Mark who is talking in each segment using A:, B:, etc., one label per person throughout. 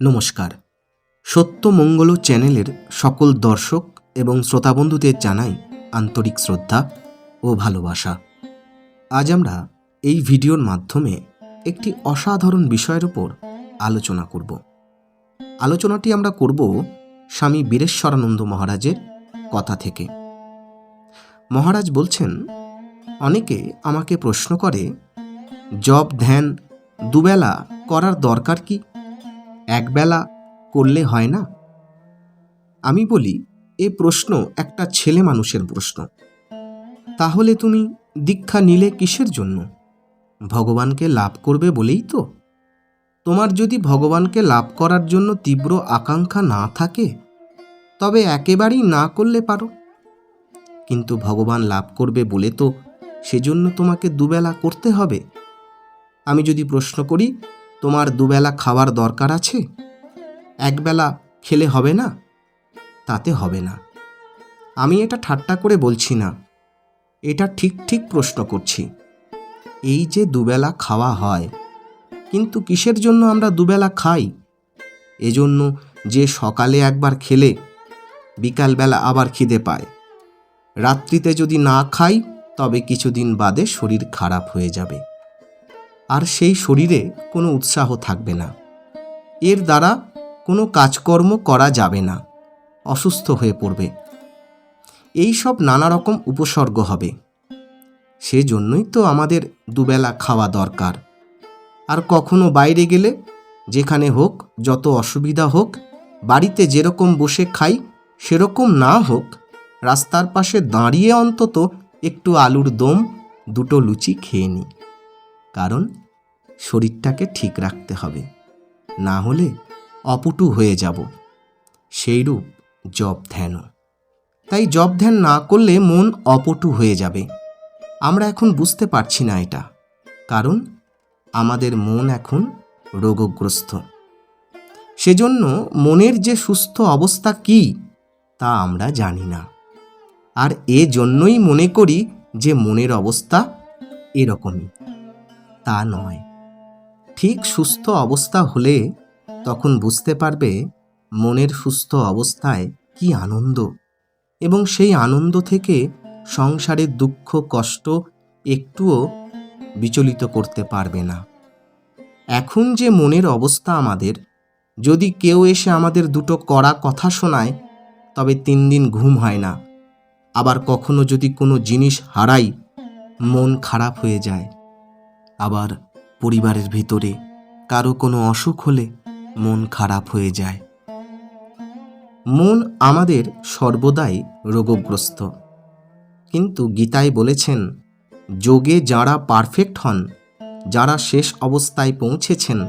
A: নমস্কার। সত্যমঙ্গল চ্যানেলের সকল দর্শক এবং শ্রোতাবন্ধুদের জানাই আন্তরিক শ্রদ্ধা ও ভালোবাসা। আজ আমরা এই ভিডিওর মাধ্যমে একটি অসাধারণ বিষয়ের উপর আলোচনা করব। আলোচনাটি আমরা করব স্বামী বীরেশ্বরানন্দ মহারাজের কথা থেকে। মহারাজ বলছেন, অনেকে আমাকে প্রশ্ন করে, জব, ধ্যান, দুবেলা করার দরকার কি একবেলা করলে হয় না? আমি বলি, এ প্রশ্ন একটা ছেলে মানুষের প্রশ্ন। তাহলে তুমি দীক্ষা নিলে কিসের জন্য? ভগবানকে লাভ করবে বলেই তো। তোমার যদি ভগবানকে লাভ করার জন্য তীব্র আকাঙ্ক্ষা না থাকে, তবে একেবারেই না করলে পারো। কিন্তু ভগবান লাভ করবে বলে তো সেজন্য তোমাকে দুবেলা করতে হবে। আমি যদি প্রশ্ন করি তোমার দুবেলা খাওয়ার দরকার আছে? একবেলা খেলে হবে না? তাতে হবে না। আমি এটা ঠাট্টা করে বলছি না। এটা ঠিক ঠিক প্রশ্ন করছি। এই যে দুবেলা খাওয়া হয়, কিন্তু কিসের জন্য আমরা দুবেলা খাই? এজন্য যে সকালে একবার খেলে, বিকালবেলা আবার খিদে পায়। রাত্রিতে যদি না খাই, তবে কিছুদিন বাদে শরীর খারাপ হয়ে যাবে। আর সেই শরীরে কোনো উৎসাহ থাকবে না। এর দ্বারা কোনো কাজকর্ম করা যাবে না। অসুস্থ হয়ে পড়বে। এই সব নানা রকম উপসর্গ হবে। সেজন্যই তো আমাদের দুবেলা খাওয়া দরকার। আর কখনো বাইরে গেলে, যেখানে হোক, যত অসুবিধা হোক, বাড়িতে যেরকম বসে খাই, সেরকম না হোক, রাস্তার পাশে দাঁড়িয়ে অন্তত একটু আলুর দম, দুটো লুচি খেয়ে নিই। কারণ শরীরটাকে ঠিক রাখতে হবে। না হলে অপটু হয়ে যাব। সেইরূপ জব ধ্যানও তাই জব ধ্যান না করলে মন অপটু হয়ে যাবে। আমরা এখন বুঝতে পারছি না এটা। কারণ আমাদের মন এখন রোগগ্রস্ত। সেজন্য মনের যে সুস্থ অবস্থা কি, তা আমরা জানি না। আর এ জন্যই মনে করি যে মনের অবস্থা এরকমই। তা নয়। ঠিক সুস্থ অবস্থা হলে তখন বুঝতে পারবে মনের সুস্থ অবস্থায় কি আনন্দ এবং সেই আনন্দ থেকে সংসারের দুঃখ, কষ্ট একটুও বিচলিত করতে পারবে না। এখন যে মনের অবস্থা আমাদের, যদি কেউ এসে আমাদের দুটো কড়া কথা শোনায়, তবে তিন দিন ঘুম হয় না। আবার কখনো যদি কোনো জিনিস হারাই, মন খারাপ হয়ে যায়। আবার পরিবারের ভিতরে কারও কোনো অসুখ হলে মন খারাপ হয়ে যায়। মন আমাদের সর্বদাই রোগগ্রস্ত। কিন্তু গীতায় বলেছেন, যোগে যারা পারফেক্ট হন, যারা শেষ অবস্থায় পৌঁছেছেন,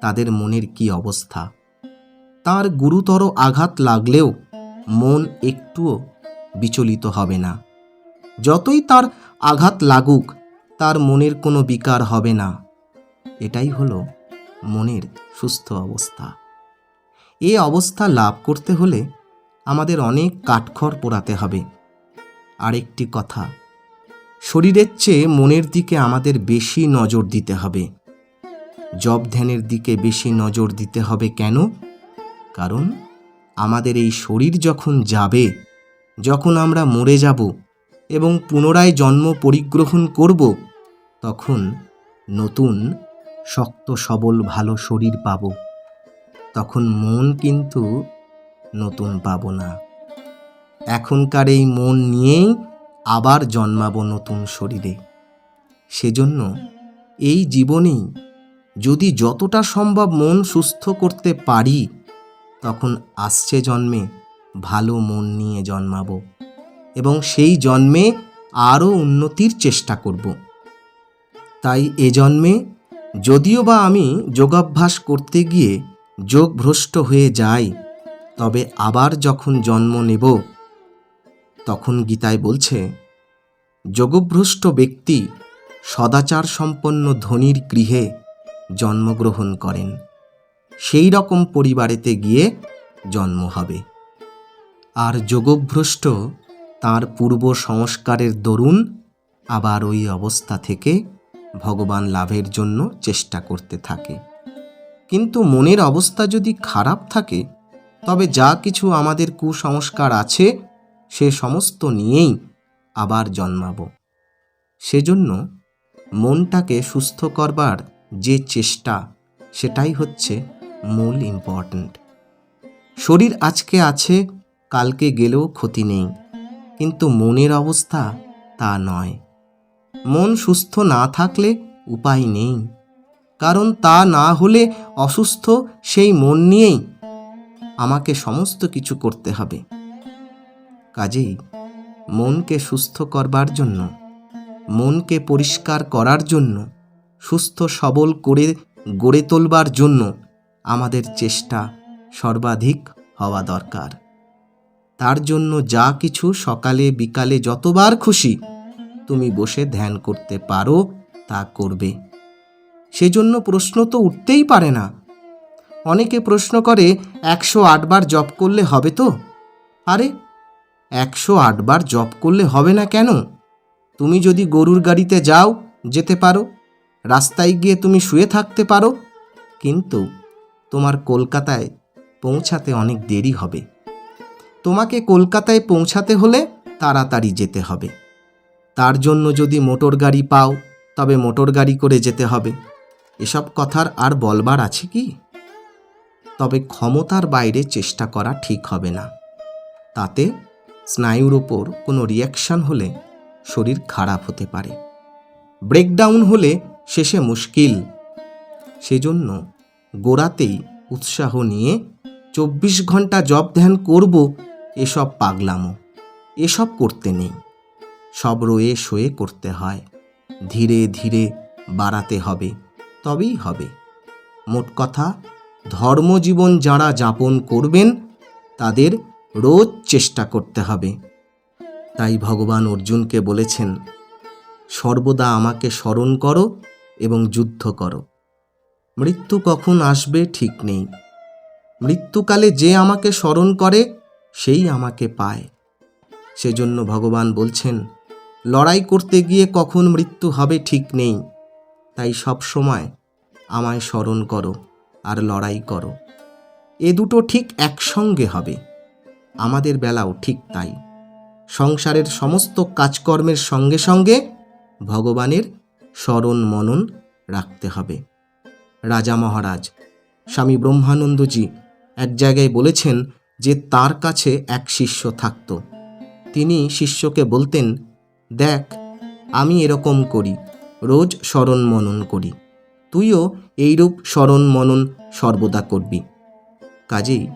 A: তাদের মনের কি অবস্থা? তার গুরুতর আঘাত লাগলেও মন একটুও বিচলিত হবে না। যতই তার আঘাত লাগুক তার মনের কোনো বিকার হবে না। এটাই হলো মনের সুস্থ অবস্থা। এ অবস্থা লাভ করতে হলে আমাদের অনেক কাঠখড় পোড়াতে হবে। আরেকটি কথা, শরীরের চেয়ে মনের দিকে আমাদের বেশি নজর দিতে হবে। জব ধ্যানের দিকে বেশি নজর দিতে হবে কেন? কারণ আমাদের এই শরীর যখন যাবে, যখন আমরা মরে যাব এবং পুনরায় জন্ম পরিগ্রহণ করব তখন নতুন, শক্ত, সবল, ভালো শরীর পাব। তখন মন কিন্তু নতুন পাব না। এখনকার এই মন নিয়েই আবার জন্মাবো নতুন শরীরে। সেজন্য এই জীবনেই যদি যতটা সম্ভব মন সুস্থ করতে পারি, তখন আসছে জন্মে ভালো মন নিয়ে জন্মাবো এবং সেই জন্মে আরও উন্নতির চেষ্টা করব। তাই এ জন্মে যদিও বা আমি যোগাভ্যাস করতে গিয়ে যোগভ্রষ্ট হয়ে যাই, তবে আবার যখন জন্ম নেব, তখন গীতায় বলছে, যোগভ্রষ্ট ব্যক্তি সদাচার সম্পন্ন ধনির গৃহে জন্মগ্রহণ করেন। সেই রকম পরিবারেতে গিয়ে জন্ম হবে। আর যোগভ্রষ্ট তার পূর্ব সংস্কারের দরুন আবার ওই অবস্থা থেকে ভগবান লাভের জন্য চেষ্টা করতে থাকে। কিন্তু মনের অবস্থা যদি খারাপ থাকে, তবে যা কিছু আমাদের কুসংস্কার আছে, সে সমস্ত নিয়েই আবার জন্মাব। সেজন্য মনটাকে সুস্থ করবার যে চেষ্টা, সেটাই হচ্ছে মূল ইম্পর্ট্যান্ট শরীর আজকে আছে, কালকে গেলেও ক্ষতি নেই, কিন্তু মনের অবস্থা তা নয়। মন সুস্থ না থাকলে উপায় নেই। কারণ তা না হলে অসুস্থ সেই মন নিয়েই আমাকে সমস্ত কিছু করতে হবে। কাজেই মনকে সুস্থ করবার জন্য, মনকে পরিষ্কার করার জন্য, সুস্থ সবল করে, গড়ে তোলবার জন্য আমাদের চেষ্টা সর্বাধিক হওয়া দরকার। তার জন্য যা কিছু সকালে বিকালে যতবার খুশি তুমি বসে ধ্যান করতে পারো, তা করবে। সেজন্য প্রশ্ন তো উঠতেই পারে না। অনেকে প্রশ্ন করে, একশো আটবার জপ করলে হবে তো? আরে, একশো আটবার জপ করলে হবে না কেন? তুমি যদি গরুর গাড়িতে যাও, যেতে পারো। রাস্তায় গিয়ে তুমি শুয়ে থাকতে পারো। কিন্তু তোমার কলকাতায় পৌঁছাতে অনেক দেরি হবে। তোমাকে কলকাতায় পৌঁছাতে হলে তাড়াতাড়ি যেতে হবে। তার জন্য যদি মোটর গাড়ি পাও, তবে মোটর গাড়ি করে যেতে হবে। এসব কথার আর বলবার আছে কি? তবে ক্ষমতার বাইরে চেষ্টা করা ঠিক হবে না। তাতে স্নায়ুর ওপর কোনো রিয়াকশান হলে শরীর খারাপ হতে পারে। ব্রেকডাউন হলে শেষে মুশকিল। সেজন্য গোড়াতেই উৎসাহ নিয়ে চব্বিশ ঘণ্টা জব ধ্যান করব, এসব পাগলামো। এসব করতে নেই। সব রয়ে শোয়ে করতে হয়। ধীরে ধীরে বাড়াতে হবে, তবেই হবে। মোট কথা, ধর্মজীবন যারা যাপন করবেন, তাদের রোজ চেষ্টা করতে হবে। তাই ভগবান অর্জুনকে বলেছেন, সর্বদা আমাকে স্মরণ করো এবং যুদ্ধ করো। মৃত্যু কখন আসবে ঠিক নেই। মৃত্যুকালে যে আমাকে স্মরণ করে, সেই আমাকে পায়। সেজন্য ভগবান বলছেন লড়াই করতে গিয়ে কখন মৃত্যু হবে ঠিক নেই। তাই সব সময় আমায় স্মরণ করো আর লড়াই করো। এ দুটো ঠিক একসঙ্গে হবে। আমাদের বেলাও ঠিক তাই। সংসারের সমস্ত কাজকর্মের সঙ্গে সঙ্গে ভগবানের স্মরণ মনন রাখতে হবে। রাজা মহারাজ, স্বামী ব্রহ্মানন্দজি এক জায়গায় বলেছেন যে তার কাছে এক শিষ্য থাকত। তিনি শিষ্যকে বলতেন দেখ, আমি এরকম করি, রোজ স্মরণ মনন করি। তুইও এইরূপ স্মরণ মনন সর্বদা করবি। কাজেই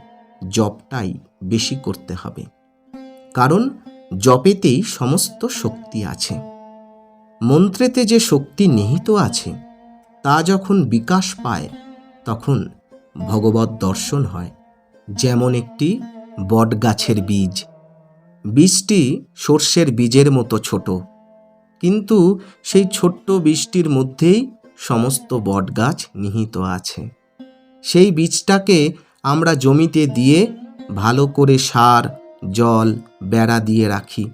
A: জপটাই বেশি করতে হবে। কারণ জপেতেই সমস্ত শক্তি আছে। মন্ত্রেতে যে শক্তি নিহিত আছে, তা যখন বিকাশ পায়, তখন ভগবত দর্শন হয়। যেমন একটি বটগাছের বীজ বীজটি সর্ষের বীজের মতো ছোট। কিন্তু সেই ছোট্ট বীজটির মধ্যেই সমস্ত বটগাছ নিহিত আছে। সেই বীজটাকে আমরা জমিতে দিয়ে ভালো করে সার, জল, বেড়া দিয়ে রাখি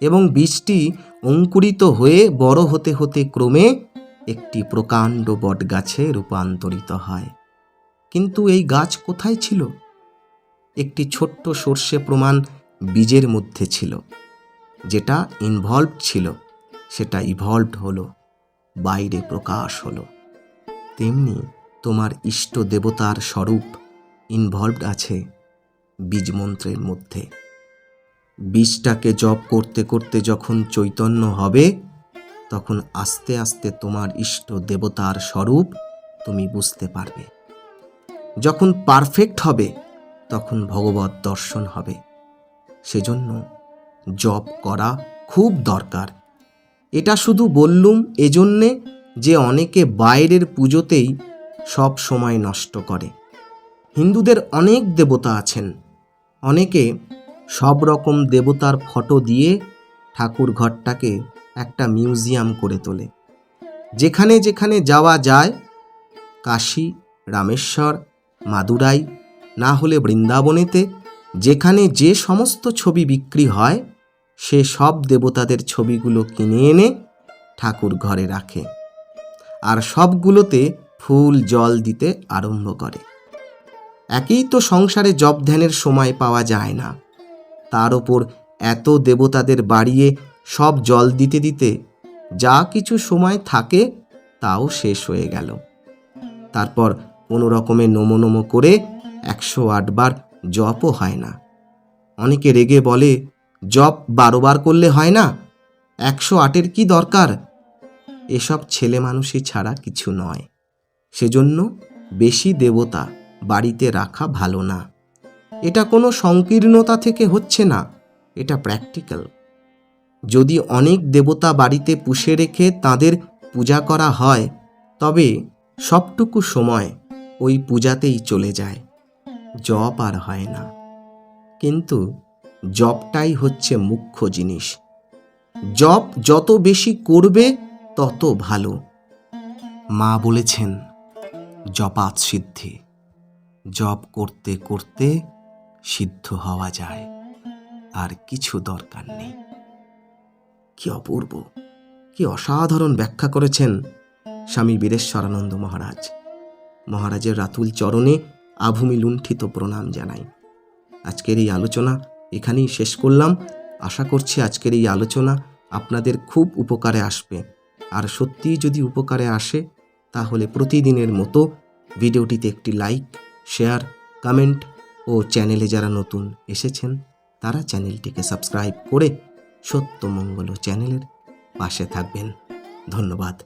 A: এবং বীজটি অঙ্কুরিত হয়ে বড় হতে হতে ক্রমে একটি প্রকাণ্ড বটগাছে রূপান্তরিত হয়। কিন্তু এই গাছ কোথায় ছিল? একটি ছোট্ট সর্ষে প্রমাণ বীজের মধ্যে ছিল। যেটা ইনভলভ ছিল, সেটা ইভলভড হলো, বাইরে প্রকাশ হলো। তেমনি তোমার ইষ্ট দেবতার স্বরূপ ইনভলভড আছে বীজমন্ত্রের মধ্যে। বীজটাকে জপ করতে করতে যখন চৈতন্য হবে, তখন আস্তে আস্তে তোমার ইষ্ট দেবতার স্বরূপ তুমি বুঝতে পারবে। যখন পারফেক্ট হবে, তখন ভগবত দর্শন হবে। সেজন্য জপ করা খুব দরকার। এটা শুধু বললুম এজন্যে যে অনেকে বাইরের পুজোতেই সব সময় নষ্ট করে। হিন্দুদের অনেক দেবতা আছেন। অনেকে সব রকম দেবতার ফটো দিয়ে ঠাকুর ঘরটাকে একটা মিউজিয়াম করে তোলে। যেখানে যেখানে যাওয়া যায়, কাশী, রামেশ্বর, মাদুরাই, না হলে বৃন্দাবনেতে যেখানে যে সমস্ত ছবি বিক্রি হয়, সে সব দেবতাদের ছবিগুলো কিনে এনে ঠাকুর ঘরে রাখে আর সবগুলোতে ফুল, জল দিতে আরম্ভ করে। একেই তো সংসারে জপ ধ্যানের সময় পাওয়া যায় না। তার ওপর এত দেবতাদের বাড়িয়ে সব জল দিতে দিতে যা কিছু সময় থাকে তাও শেষ হয়ে গেল। তারপর কোনো রকমে নমো নমো করে একশো আটবার জপও হয় না। অনেকে রেগে বলে, জপ বারোবার করলে হয় না? একশো আটের কি দরকার? এসব ছেলে মানুষই ছাড়া কিছু নয়। সেজন্য বেশি দেবতা বাড়িতে রাখা ভালো না। এটা কোনো সংকীর্ণতা থেকে হচ্ছে না, এটা প্র্যাকটিক্যাল যদি অনেক দেবতা বাড়িতে পুষে রেখে তাদের পূজা করা হয়, তবে সবটুকু সময় ওই পূজাতেই চলে যায়। জপ আর হয় না। কিন্তু জপটাই হচ্ছে মুখ্য জিনিস। জপ যত বেশি করবে, তত ভালো। মা বলেছেন, জপাত সিদ্ধি। জপ করতে করতে সিদ্ধ হওয়া যায়, আর কিছু দরকার নেই। কি অপূর্ব, কি অসাধারণ ব্যাখ্যা করেছেন স্বামী বীরেশ্বরানন্দ মহারাজ। মহারাজের রাতুল চরণে আভূমি লুণ্ঠিত প্রণাম জানাই। আজকের এই আলোচনা এখানেই শেষ করলাম। আশা করছি আজকের এই আলোচনা আপনাদের খুব উপকারে আসবে। আর সত্যিই যদি উপকারে আসে, তাহলে প্রতিদিনের মতো ভিডিওটিতে একটি লাইক, শেয়ার, কমেন্ট ও চ্যানেলে যারা নতুন এসেছেন, তারা চ্যানেলটিকে সাবস্ক্রাইব করে সত্যমঙ্গল চ্যানেলের পাশে থাকবেন। ধন্যবাদ।